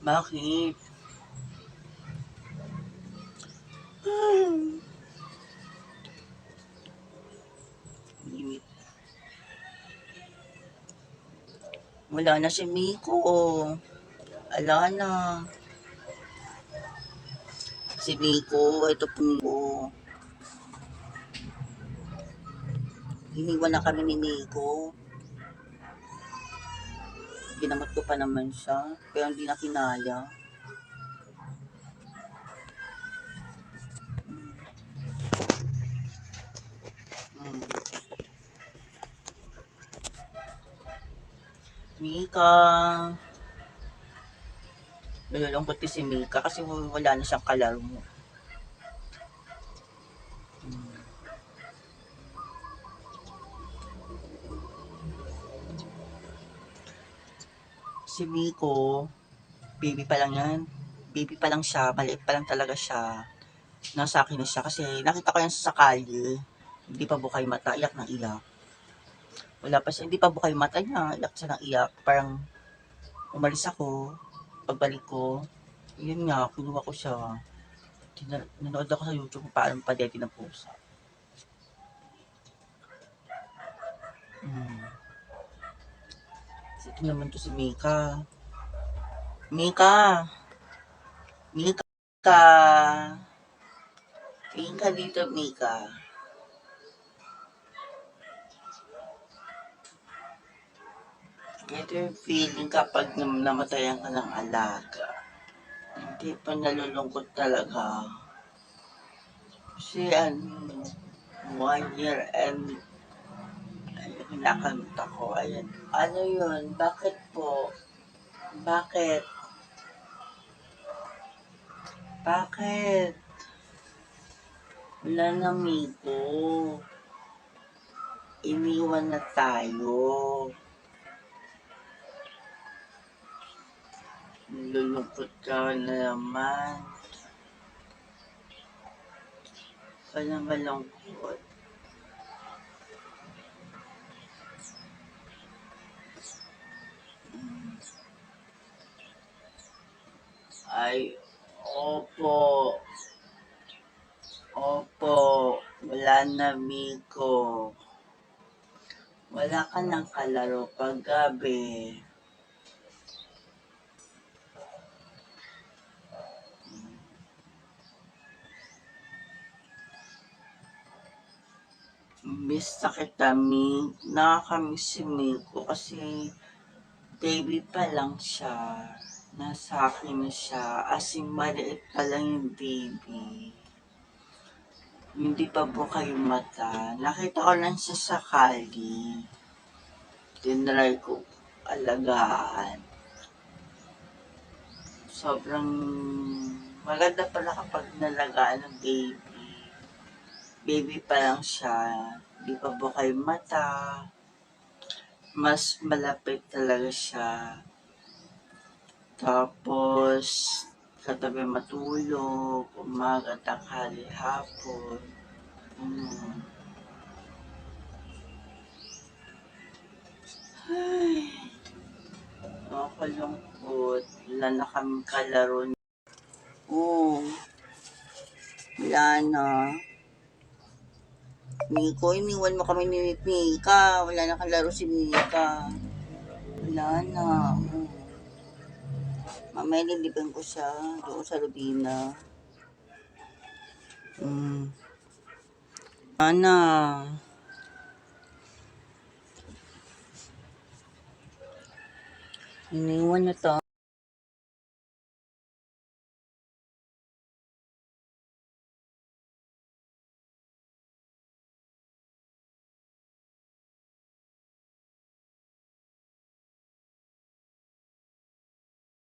Bakit? Hmm. Wala na si Miko. Ala na. Si Miko, ito po. Iniwan na kami ni Miko. Ginamot ko pa naman siya, pero hindi na kinaya. Hmm. Mika. Nalulungkot ko si Mika kasi wala na siyang kalaro. Hmm. Si Miko, baby pa lang yan. Baby pa lang siya, maliit pa lang talaga siya. Nasa akin na siya kasi nakita ko yan sa sakali. Hindi pa bukay mata, iyak na iyak. Wala pa siya, hindi pa bukay mata niya, iyak siya ng iyak. Parang umalis ako, pagbalik ko, yun nga, kinuha ko siya. Nanood ako sa YouTube kung paano padeti ng pusa. Hmm. Ito naman to si Mika. Mika! Mika! Tingin ka dito, Mika. Ito yung feeling kapag nam- namatayan ka ng alaga. Hindi pa nalulungkot talaga. Kasi ano, one year and kinakanta ko. Ayan. Ano yun? Bakit po? Bakit? Bakit? Wala na Miko. Iniwan na tayo. Nilulungkot ka na naman. Ka na malungkot. Mm. Ay, opo. Opo. Wala na, Miko. Wala ka nang kalaro pag gabi. Miss na kita, Mi. Nakakamiss si Miko kasi baby pa lang siya. Nasa akin na siya. As in, maliit pa lang yung baby. Hindi pa po kayo mata. Nakita ko lang siya sa kali. Tinry ko alagaan. Sobrang maganda pala kapag nalagaan ng baby. Baby pa lang siya. Di pa bukay mata. Mas malapit talaga siya. Tapos, katabi matulog, umaga, tanghali, hapon. Mm. Ay, nakakalungkot. Wala na kaming kalaro. Oo. Wala na. Miko, iniwan mo kami ni Mika. Wala na kalaro si Mika. Wala na. Oo. Mamaya lilipan ko siya doon sa Rubina. Mm. Ana. Iniwan na tayo.